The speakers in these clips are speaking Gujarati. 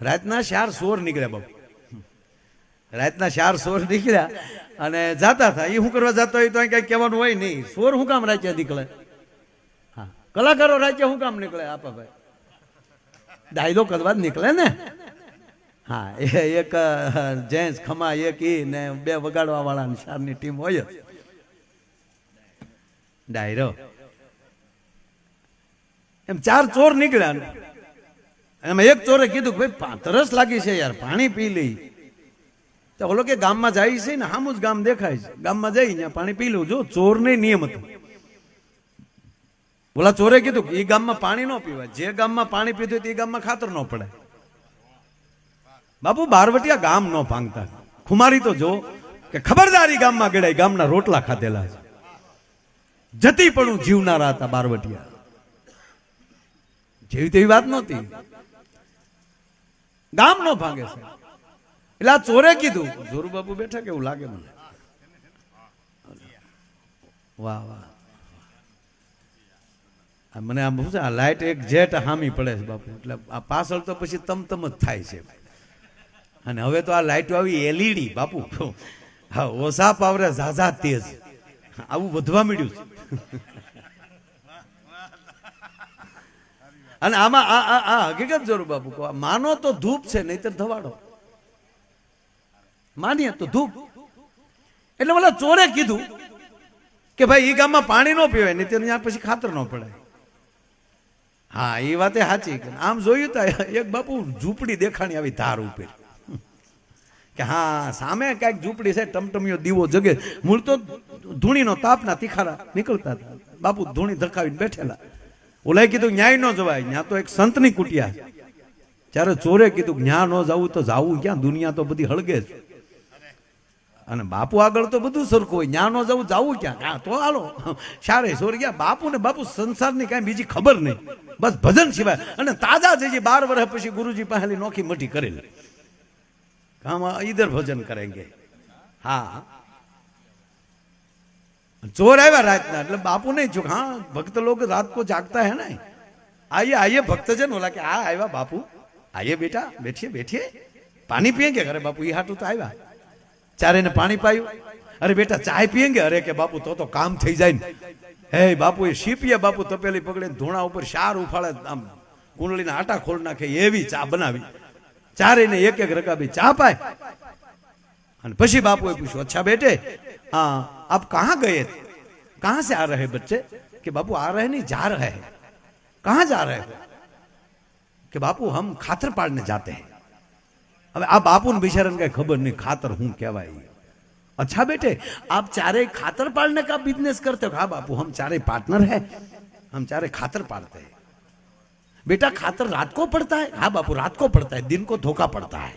રાતના ચાર સોર નીકળ્યા બાપુ. રાતના ચાર સોર નીકળ્યા અને જાતા હતા. એ શું કરવા જતા હોય તો અહીં કઈ કહેવાનું હોય નહીં. સોર શું કામ રાત્યા નીકળે? હા. કલાકારો રાત્યા શું કામ નીકળે? આપા ભાઈ. દાયદો કરવા જ નીકળે ને. હા, એ એક જેન્ટ્સ ખમા એક ઈ ને બે વગાડવા વાળા શારની ટીમ હોય જ. ડાયરો. એમ ચાર ચોર નીકળ્યા. એમાં એક ચોરે કીધું કે ભાઈ પાતરસ લાગી છે યાર, પાણી પી લઈ. તો ઓલો કે ગામમાં જાય છે ને સામું જ ગામ દેખાય છે. ગામમાં જઈ ત્યાં પાણી પી લઉં જો ચોર નહીં નિયમ હતો. ઓલા ચોરે કીધું કે એ ગામમાં પાણી ન પીવાય. જે ગામમાં પાણી પીધું તે ગામમાં ખાતર ન પડે. બાપુ, બારવટિયા ગામ ન ભાંગતા. ખુમારી તો જો કે ખબરદારી ગામમાં ગળાય ગામના રોટલા ખાધેલા છે. જતી પણ જીવનારા હતા બારવટિયા. જેવી તેવી વાત નહોતી. ગામ નો ભાંગે છે. એટલે આ ચોરે કીધું. જોરુ બાપુ બેઠા કેવું લાગે મને? વાહ વાહ. મને આમ શું છે, આ લાઈટ એક જેટ હામી પડે છે બાપુ. એટલે આ પાછળ તો પછી તમતમ જ થાય છે. અને હવે તો આ લાઈટો આવી એલઈડી બાપુ. હા ઓસા પાવરે ઝાઝા તેજ. આવું વધવા મળ્યું છે. અને આમાં આ આ આ હકીકત જરૂર બાપુ માનો તો ધૂપ છે, નહીતર ધવાડો. માનીએ તો ધૂપ. એટલે મને ચોરે કીધું કે ભાઈ એ ગામમાં પાણી ન પીવાય, નહીતર ત્યાં પછી ખાતર ન પડે હા એ વાતે સાચી આમ જોયું તો એક બાપુ ઝૂંપડી દેખાણી આવી ધાર ઉપર. કે હા, સામે કાંઈક ઝૂંપડી છે, ટમટમિયો દીવો જગે. મૂળ તો ધૂણીનો તાપના તીખારા નીકળતા હતા. બાપુ ધૂણી ધકાવીને બેઠેલા. ઓલાએ કીધું, ન્યાય ન જવાય. ત્યાં તો એક સંતની કુટિયા. ત્યારે ચોરે કીધું જ્ઞાન ન જવું તો જાવું ક્યાં? દુનિયા તો બધી હળગે છે અને બાપુ આગળ તો બધું સરખું હોય. જ્યાં ન જવું જવું ક્યાં? હા તો હાલો. સારે ચોર ગયા. બાપુ ને બાપુ સંસારની કાંઈ બીજી ખબર નહીં. બસ ભજન સિવાય. અને તાજા થઈ બાર વર્ષ પછી ગુરુજી પાસે નોખી મઠી કરેલી. કામ ઈધર ભજન કરેંગે હા. ચોર આવ્યા રાતના એટલે બાપુ નહીં ચૂક હા ભક્ત લોકો રાત કો જાગતા હે ને આઈએ આઈએ ભક્ત ભક્તજન ઓલા કે આ આવ્યા બાપુ આઈએ બેટા બેઠીએ બેઠીએ પાણી પીએંગે અરે બાપુ એ હાટું તો આવ્યા ચારે ને પાણી પાયું અરે બેટા ચાય પીએંગે અરે કે બાપુ તો તો કામ થઈ જાય ને હે બાપુ એ શીપીએ બાપુ તપેલી પકડે ધૂણા ઉપર શાર ઉફાળે આમ કુંડળીના આટા ખોલ નાખે, એવી ચા બનાવી. ચારે ને એક એક રકાબી ચા પાય. અને પછી બાપુએ પૂછ્યું, અચ્છા બેટે હા आप कहाँ गए थे कहाँ से आ रहे बच्चे कि बापू आ रहे नहीं जा रहे हैं कहाँ जा रहे हो कि बापू हम खातर पाड़ने जाते हैं હવે આ બાપુને બિચારાને કઈ ખબર નહીં ખાતર હું કહેવાય अच्छा बेटे आप चारे खातर पाड़ने का बिजनेस करते हो हाँ बापू हम चारे पार्टनर हैं हम चारे खातर पाड़ते हैं बेटा खातर रात को पड़ता है हाँ बापू रात को पड़ता है दिन को धोखा पड़ता है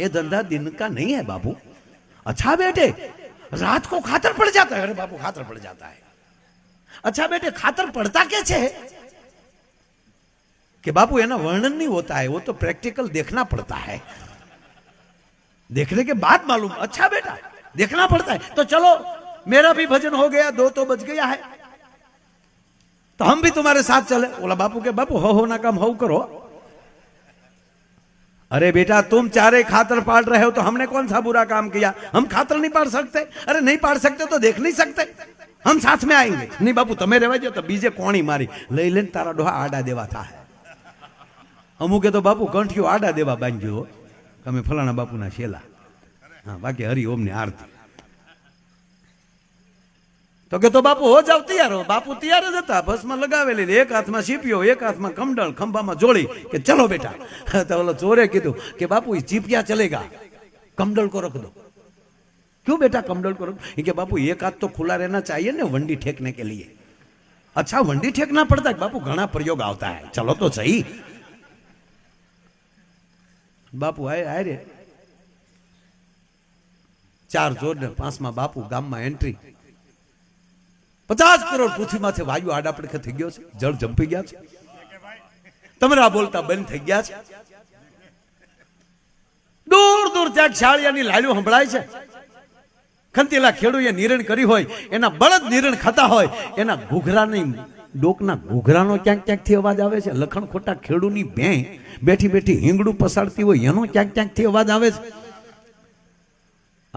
ये धंधा दिन का नहीं है बाबू अच्छा बेटे रात को खातर पड़ जाता है अरे बाबू खातर पड़ जाता है अच्छा बेटे खातर पड़ता कैसे है कि बाबू है ना वर्णन नहीं होता है वो तो प्रैक्टिकल देखना पड़ता है देखने के बाद मालूम अच्छा बेटा देखना पड़ता है तो चलो मेरा भी भजन हो गया दो तो बज गया है तो हम भी तुम्हारे साथ चले बोला बापू के बापू हो हो ना काम हो करो अरे बेटा तुम चारे खातर पाड़ रहे हो तो हमने कौन सा बुरा काम किया हम खातर नहीं पाड़ सकते अरे नहीं पाड़ सकते तो देख नहीं सकते हम साथ में आएंगे नहीं बापू તમે રહેવા જો તો બીજે કોણી મારી લઈ લઈને તારા ડોહા આડા દેવા થાય અમુકે તો બાપુ કંઠિયો આડા દેવા બાંધ્યો તમે ફલાણા બાપુના શેલા હા બાકી હરિઓમની આરતી તો કે તો બાપુ હો જાવ તૈયાર હો બાપુ તૈયાર જ હતા બસમાં લગાવેલી એક હાથમાં ચીપિયો એક હાથમાં કમડળ ખંભામાં જોડી કે ચલો બેટા તો ઓલો ચોરે કીધું કે બાપू ये चीपिया चलेगा कमडल को रख दो क्यों बेटा कमडल को रख ये कि बापू एक हाथ तो खुला रहना चाहिए ना वंडी ठेकने के लिए अच्छा वंडी ठेकना पड़ता है बापू घना प्रयोग आता है चलो तो सही બાપુ આય આય રે ચાર જોર ને પાંચમાં બાપુ ગામમાં એન્ટ્રી પચાસ કરોડ પૃથ્વીમાંથી વાયુ આડાપડખે થઈ ગયો છે. જળ જંપી ગયા છે. તમારા બોલતા બંધ થઈ ગયા છે. દૂર દૂર ત્યાં શાળિયાની લાલીઓ સંભળાય છે. ખંતીલા ખેડૂએ નિરણ કરી હોય, એના બળદ નિરણ ખાતા હોય, એના ઘૂઘરાની ડોકના ઘૂઘરાનો ક્યાંક ક્યાંકથી અવાજ આવે છે. લખણ ખોટા ખેડૂની ભેં બેઠી બેઠી હિંગડું પસાડતી હોય, એનો ક્યાંક ક્યાંકથી અવાજ આવે છે.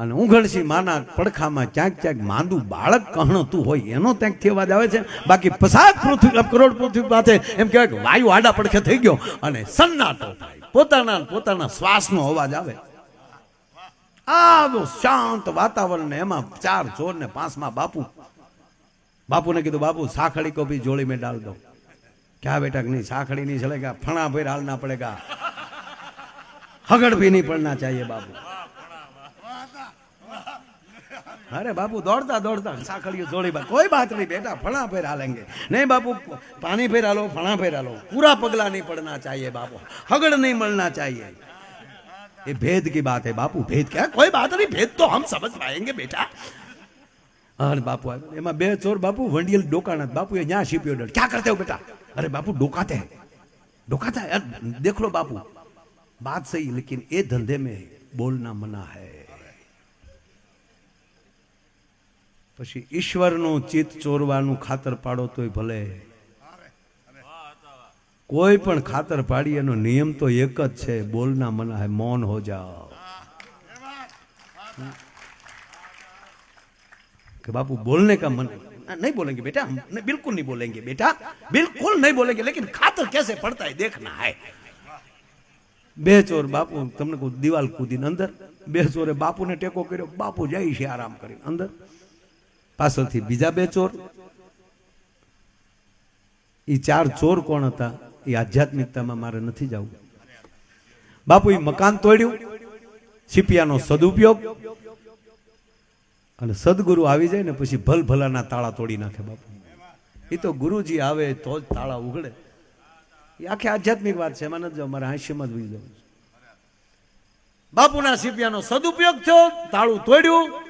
અને ઉઘડસિંહ માના પડખામાં ક્યાંક ક્યાંક માંદું બાળક કહણતું હોય, એનો ત્યાંકથી અવાજ આવે છે. બાકી પસાદ પૃથ્વી કરોડ પૃથ્વી પાસે એમ કહેવાય કે વાયુ આડા પડખે થઈ ગયો અને સન્નાટો થાય. પોતાના પોતાના શ્વાસનો અવાજ આવે. આવું શાંત વાતાવરણ ને એમાં ચાર ચોર ને પાંચમાં બાપુ. બાપુને કીધું, બાપુ સાખડી કો જોડી મેં ડાલ દો ક્યાં બેઠક નહીં સાખડી નહીં ચલેગા ફણા ભાઈ હાલ ના પડેગા હગડ ભી નહીં પડના ચાહીએ બાપુ. अरे बाबू दौड़ता दौड़ता साखड़ियों जोड़ी बात कोई बात नहीं बेटा फणा फिर हालेंगे नहीं बापू पानी फेरा लो फणा फिर हालो पूरा पगला नहीं पड़ना चाहिए बापू हगड़ नहीं मलना चाहिए ये भेद की बात है बापू भेद क्या कोई बात नहीं भेद तो हम समझ पाएँगे बेटा अरे बापू बे चोर बापू वंडियल डोकाना बापू यहाँ शिपियो डर क्या करते हो बेटा अरे बापू डोकाते हैं डोकाता है यार देख लो बापू बात सही लेकिन ये धंधे में बोलना मना है પછી ઈશ્વરનું ચિત્ત ચોરવાનું ખાતર પાડો તોય ભલે કોઈ પણ ખાતર પાડી એનો નિયમ તો એક જ છે બોલના મના હે મૌન હો જાઓ कि बापू बोलने का मन नहीं बोलेंगे बेटा हम नहीं, बिल्कुल नहीं बोलेंगे बेटा बिल्कुल नहीं बोलेंगे लेकिन खातर कैसे पड़ता है देखना है બે ચોર બાપુ તમને કહું દિવાલ કૂદીને અંદર બે ચોરે બાપુને ટેકો કર્યો બાપુ જાય છે આરામ કરીને અંદર પાછળથી બીજા બે ચોર. એ ચાર ચોર કોણ હતા? એ આધ્યાત્મિકતામાં મારે નથી જવું. બાપુ એ મકાન તોડ્યું. છીપિયાનો સદુપયોગ. અને સદગુરુ આવી જાય ને પછી ભલ ભલાના તાળા તોડી નાખે બાપુ. એ તો ગુરુજી આવે તો જ તાળા ઉઘડે. એ આખી આધ્યાત્મિક વાત છે. એમાં જાવ. મારે હાસ્યમાં જ ભૂલી જવું બાપુના સીપિયાનો સદુપયોગ થયો. તાળું તોડ્યું.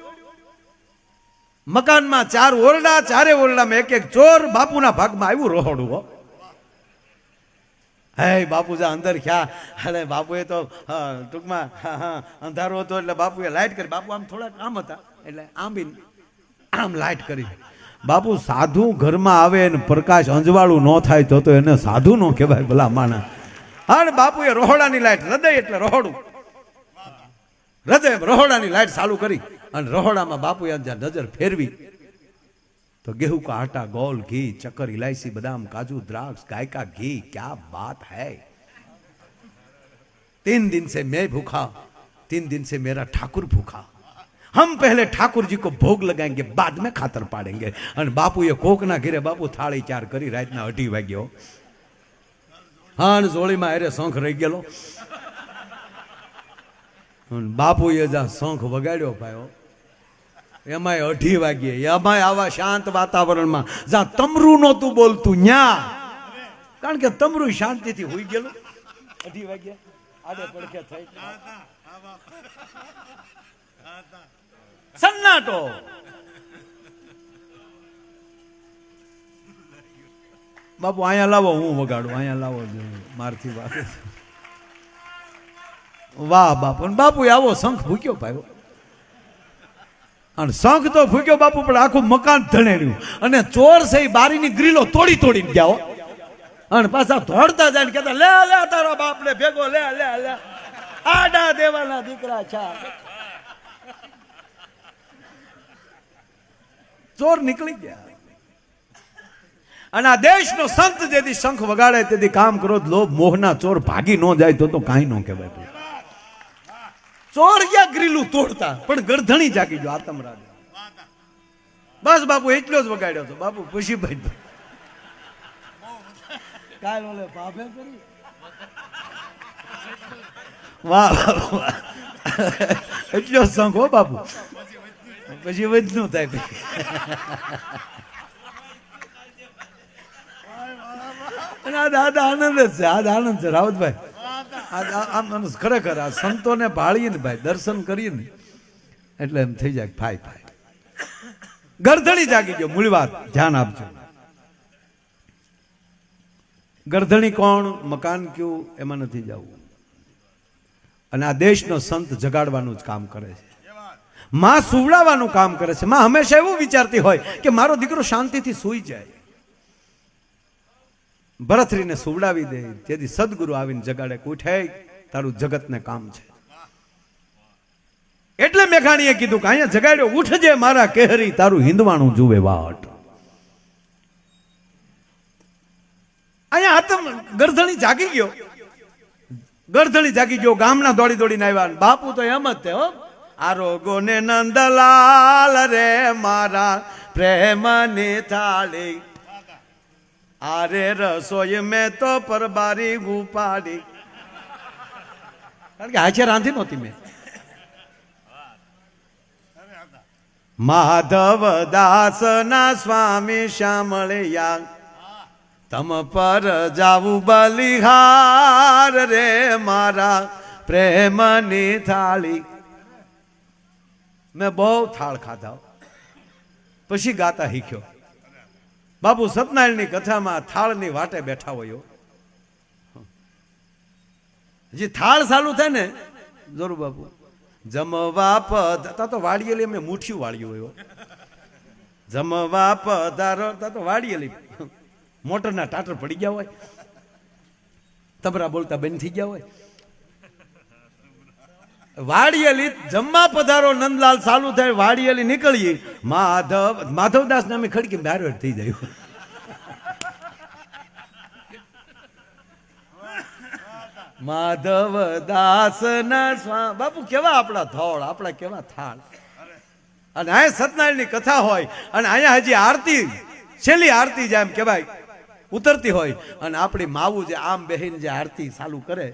મકાનમાં ચાર ઓરડા, ચારે ઓરડામાં એક એક ચોર બાપુના ભાગમાં આવ્યું રોહડું, હો. હે, બાપુ જા અંદર ખ્યા અરે, બાપુએ તો ટૂંકમાં અંધારો હતો એટલે બાપુએ લાઇટ કરી. બાપુ આમ થોડાક આમ હતા, એટલે આમ બી આમ લાઇટ કરી. બાપુ સાધુ ઘરમાં આવે ને પ્રકાશ અંજવાળું ન થાય તો તો એને સાધુ નો કહેવાય ભલા માણા અને બાપુએ રોહડાની લાઈટ, હૃદય એટલે રોહડું. હૃદય, રોહડાની લાઈટ ચાલુ કરી. અને રોહડામાં બાપુએ જ્યાં નજર ફેરવી तो गेहूं का आटा गोल घी चक्कर इलायची बादाम काजू द्राक्ष गाय का घी क्या बात है तीन दिन से मैं भूखा तीन दिन से मेरा ठाकुर भूखा हम पहले ठाकुर जी को भोग लगाएंगे बाद में खातर पाड़ेंगे અને બાપુએ કોકના ઘેરે બાપુ થાળી ચાર કરી રાતના અઢી વાગ્યો હા અને જોળીમાં અરે શંખ રહી ગયેલો અને બાપુએ જ્યાં શંખ વગાડ્યો ભાઈઓ. એમાંય અઢી વાગ્યે. એમાંય આવા શાંત વાતાવરણમાં. જ્યાં તમરું નહોતું બોલતું, ન્યા. કારણ કે તમરું શાંતિથી હોઈ ગયેલું. અઢી વાગે આડે પડખે થઈ. સન્નાટો. બાપુ, અહીંયા લાવો, હું વગાડું. અહીંયા લાવો મારથી વાત વાહ બાપુ બાપુ આવો શંખ ભૂક્યો ભાઈ. અને શંખ તો ફૂક્યો બાપુ, પણ આખું મકાન ધણેડ્યું અને ચોર છે એ બારીની ગ્રીલો તોડી તોડીને ગયા. અને પાછા ધોડતા જાય ને કહેતા, લે લે, તારા બાપને ભેગો, લે લે લે. આડા દેવાના દીકરા છે. ચોર નીકળી ગયા. અને આ દેશનો સંત જેથી શંખ વગાડે, તેથી કામ કરો, લોભ, મોહના ચોર ભાગી ન જાય તો તો કાંઈ ન કહેવાય. ચોર ક્યાં ગ્રીલું તોડતા. પણ ગરધણી જાગી જો આતમ રાજા બસ બાપુ, એટલો જ વગાડ્યો હતો બાપુ, પછી ભાઈ કાલ ઓલે પાપે કરી? વાહ વાહ. એટલો સંઘો બાપુ. પછી વધનું થાય પછી અને આ દાદા આનંદ જ છે, આ આનંદ છે, રાવતભાઈ. આમ ખરેખર આ સંતોને ભાળીએ ને ભાઈ, દર્શન કરીએ ને, એટલે એમ થઈ જાય ફાય ફાય ગરધણી જાગી ગયો, મૂળ વાત, ધ્યાન આપજો. ગરધણી કોણ? મકાન કયું? એમાં નથી જવું. અને આ દેશનો સંત જગાડવાનું જ કામ કરે છે. માં સુવડાવવાનું કામ કરે છે. માં હંમેશા એવું વિચારતી હોય કે મારો દીકરો શાંતિથી સૂઈ જાય. ભરથરીને સુવડાવી દે. તેથી સદગુરુ આવીને જગાડે. ઉઠે તારું જગતને કામ છે. એટલે મેઘાણીએ કીધું કે અહીંયા જગાડ્યો, ઉઠજે મારા કેહરી, તારું હિંદવાણું જુએ વાટ. અહીંયા આતમ ગરધણી જાગી ગયો. ગરધણી જાગી ગયો, ગામના દોડી દોડીને આવ્યા. બાપુ તો એમ જ હો. આરોગો ને નંદલાલ રે મારા પ્રેમની થાળી. આરે રસોઈ મેં તો પરબારી ઉપાડી. કારણ કે આજે રાંધી નહોતી મેં. માધવ દાસ ના સ્વામી શામળિયા. તમ પર જાવું બલિહાર રે મારા પ્રેમની થાળી. મેં બહુ થાળ ખાધા. પછી ગાતા શીખ્યો. બાપુ સત્યનારાયણની કથામાં થાળની વાટે બેઠા હોય જે થાળ ચાલુ થાય ને? જરૂર બાપુ. જમવા પધ તો વાળીએલી એમને મુઠ્યું વાળ્યું હોય. જમવા પધારો તા તો વાળીએલી મોટરના ટાટર પડી ગયા હોય. તબરા બોલતા બંધ થઈ ગયા હોય. વાડિયેલી જમવા પધારો, નંદલાલ ચાલુ થાય, વાડિયેલી નીકળીએ. માધવ માધવદાસ નામે ખડકી બારવેટ થઈ જાય. માધવ દાસ ના સ્વા, બાપુ કેવા આપણા થોળ આપણા કેવા થાળ. અને અહીંયા સત્યનારાયણની કથા હોય, અને અહીંયા હજી આરતી, છેલ્લી આરતી જેમ કહેવાય, ઉતરતી હોય. અને આપણી માવું જે આમ બહેન જે આરતી ચાલુ કરે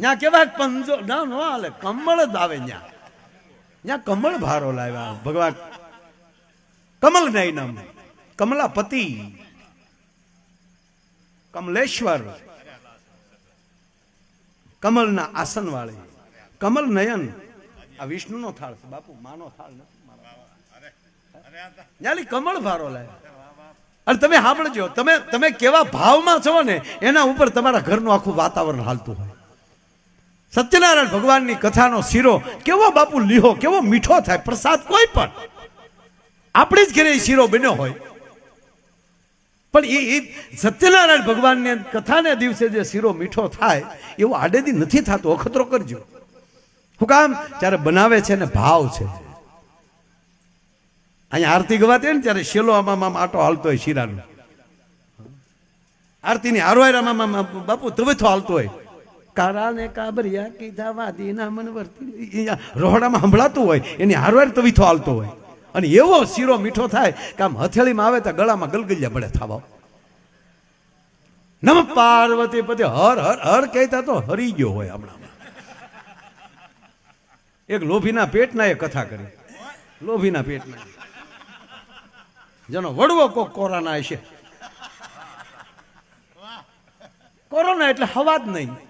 ત્યાં કેવા પંજો ના, નો હાલે, કમળ જ આવે ત્યાં ત્યાં કમળ ભારો લાવ્યા. ભગવાન, કમલ નામ કમલાપતિ, કમલેશ્વર, કમલના આસન વાળી કમલ નયન. આ વિષ્ણુનો થાળ છે, બાપુ, માનો થાળ નથી યાલી કમળ ભારો લાવ્યા. અને તમે સાંભળજો, તમે તમે કેવા ભાવમાં છો ને, એના ઉપર તમારા ઘરનું આખું વાતાવરણ હાલતું હોય. સત્યનારાયણ ભગવાનની કથાનો શીરો કેવો બાપુ લીહો, કેવો મીઠો થાય, પ્રસાદ કોઈ પણ. આપણે જ ઘરે શીરો બન્યો હોય. પણ એ સત્યનારાયણ ભગવાનની કથાને દિવસે જે શીરો મીઠો થાય, એવો આડેદી નથી થતો. અખતરો કરજો. હું કામ જ્યારે બનાવે છે ને ભાવ છે. અહીંયા આરતી ગવાતી ને ત્યારે શેલો આમાં આમ આટો હાલતો હોય શીરાનો. આરતીની હારવાયરામાં બાપુ તવેથો હાલતો હોય. કારા ને કાબરિયા કીધા, વાદીના મન વર્તી રોહડામાં સંભળાતું હોય, એની હારવાર તવીથો હાલતો હોય. અને એવો શીરો મીઠો થાય કે આમ હથેળીમાં આવે તો ગળામાં ગલગલિયા પડે થાવા. નમ પાર્વતી પતિ, હર હર હર કહેતા તો હરી ગયો હોય હમણાં એક લોભીના પેટના એ કથા કરી. લોભીના પેટના. જેનો વડવો કોક કોરોના હશે. કોરોના એટલે હવા જ નહીં.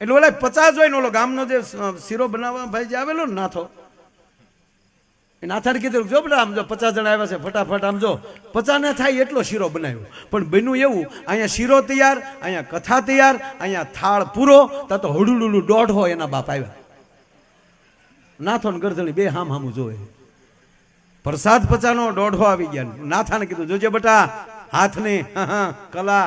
એટલે ઓલા પચાસ હોય ને ઓલો ગામનો જે શીરો બનાવવા ભાઈ જે આવેલો ને નાથો. એ નાથાને કીધું, જો બધા આમ જો પચાસ જણા આવ્યા છે, ફટાફટ આમ જો. પચાસ ને થાય એટલો શીરો બનાવ્યો. પણ બન્યું એવું, અહીંયા શીરો તૈયાર, અહીંયા કથા તૈયાર, અહીંયા થાળ પૂરો તા તો હડુડુડું દોઢ હોય એના બાપ આવ્યા. નાથો ને ગરધણી બે હામ હામું જોવે. પ્રસાદ પચાનો દોઢો આવી ગયા. નાથાને કીધું, જોજે બેટા, હાથની કલા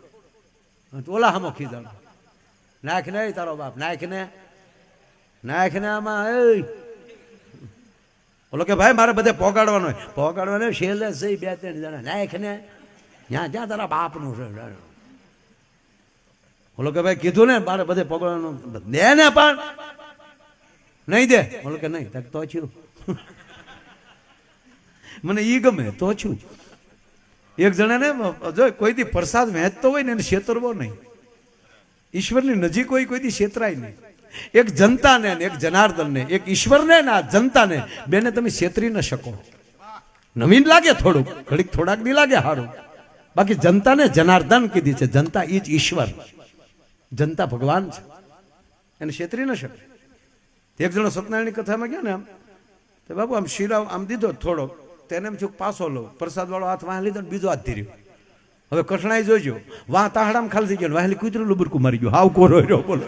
ઓલા હમો ખીજાણો નાખ ને તારો બાપ, નાખ ને. નાખ ને આમાં એ ઓલો કે ભાઈ, મારે બધે પોગાડવાનો પોગાડવાનો છેલ્લે સહી બે ત્રણ જણા, નાખ ને. જ્યાં જ્યાં તારા બાપનું છે ઓલો કે ભાઈ, કીધું ને, મારે બધે પોગાડવાનું. દે ને પણ. નહીં દે. ઓલો કે નહીં, તક તો છું. મને ઈ ગમે, તો છું એક જણાને, જો કોઈ દી પ્રસાદ વહેંચતો હોય ને એને છેતરવો નહીં. ઈશ્વરની નજીક હોય કોઈ દી છેતરાય નહીં. એક જનતાને એક જનાર્દનને, એક ઈશ્વરને ના જનતાને બેને તમે છેતરી ન શકો. નવીન લાગે થોડુંક, ઘડીક થોડાક નહીં લાગે સારું બાકી જનતાને જનાર્દન કીધી છે, જનતા ઈ જ ઈશ્વર. જનતા ભગવાન છે. એને છેતરી ન શકે. એક જણો સત્યનારાયણની કથામાં ગયા ને આમ, તો બાબુ આમ શિરાવ આમ દીધો થોડો તેને એમ છું પાછો લો પ્રસાદ વાળો હાથ વાહ લીધો બીજો હાથ ધીર્યો. હવે કઠણાઈ જોજો. વાહ તાહડામાં ખાલી થઈ ગયો વાહેલી કૂતરું લુબરકું મારી ગયું. હાવ કોરો રહ્યો બોલો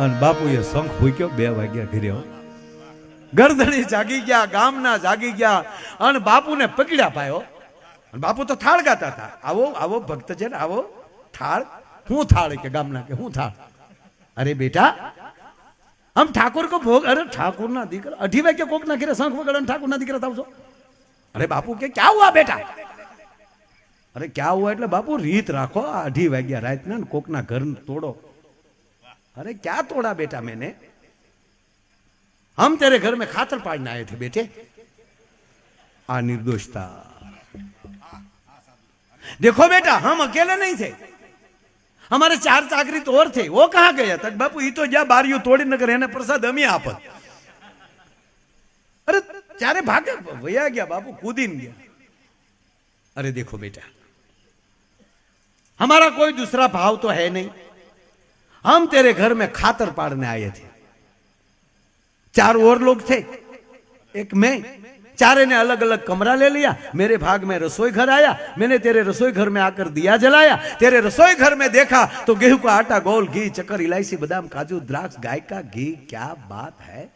અને બાપુએ શંખ ફૂક્યો, બે વાગ્યા ઘરે ગરદણી જાગી ગયા, ગામના જાગી ગયા અને બાપુને પકડ્યા પાયો અને બાપુ તો થાળ ગાતા હતા. આવો આવો ભક્ત છે ને આવો થાળ. હું થાળ કે ગામના કે હું થાળ? અરે બેટા આમ ઠાકોર કો ભોગ અરે ઠાકોરના દીકરા અઢી વાગે કોક ના ઘેરે શંખ વગાડે ઠાકોરના દીકરા થાવ છો અરે બાપુ કે ક્યાં હુઆ બેટા? અરે ક્યાં હુઆ એટલે બાપુ રીત રાખો, આ અઢી વાગ્યા રાતના ને કોકના ઘર તોડો. અરે ક્યાં તોડા બેટા મેને? હમ તેરે ઘર મેં ખાતર પાડને આયે થે બેટે. આ નિર્દોષતા. દેખો બેટા, હમ અકેલે નહીં थे हमारे चार चाकरी तो और थे वो कहाँ गया तक बापू ये तो जा बारियों तोड़ी न करे प्रसाद हम ही आपत अरे चारे भागे भैया गया बापू कूदीन गया अरे देखो बेटा हमारा कोई दूसरा भाव तो है नहीं हम तेरे घर में खातर पाड़ने आए थे चार और लोग थे एक मैं चारे ने अलग अलग कमरा ले लिया, मेरे भाग में रसोई घर आया, मैंने तेरे रसोई घर में आकर दिया जलाया, तेरे रसोई घर में देखा तो गेहूँ का आटा, गोल घी, चक्कर, इलायची, बादाम, काजू, द्राक्ष, गाय का घी, क्या बात है?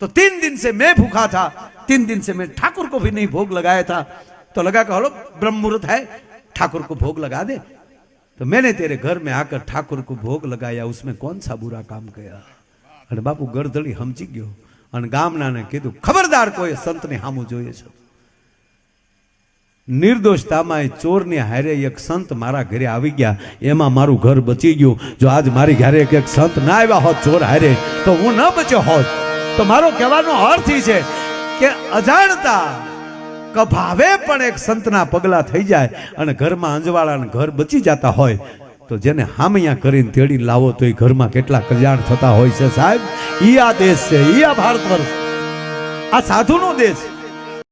तो तीन दिन से मैं भूखा था, तीन दिन से मैं ठाकुर को भी नहीं भोग लगाया था। तो लगा कहो ब्रह्म मुहूर्त है, ठाकुर को भोग लगा दे। तो मैंने तेरे घर में आकर ठाकुर को भोग लगाया, उसमें कौन सा बुरा काम किया? अरे बापू गर्दड़ी हमची गयो અને ગામનાને કીધું, ખબરદાર કોઈ સંતને હામું જોઈએ છે. નિર્દોષતામાં એ ચોરની હારે એક સંત મારા ઘરે આવી ગયા. એમાં મારું ઘર બચી ગયું. જો આજ મારી ઘરે એક એક સંત ના આવ્યા હોત ચોર હારે, તો હું ન બચ્યો હોત. તો મારો કહેવાનો અર્થ એ છે કે અજાણતા કભાવે પણ એક સંતના પગલા થઈ જાય અને ઘરમાં અંજવાળાને ઘર બચી જતા હોય તો જેને હામૈયા કરીને તેડીને લાવો તો એ ઘરમાં કેટલા કલ્યાણ થતા હોય છે સાહેબ? ઈ આ દેશ છે, ઈ આ ભારત વર્ષ. આ સાધુનો દેશ.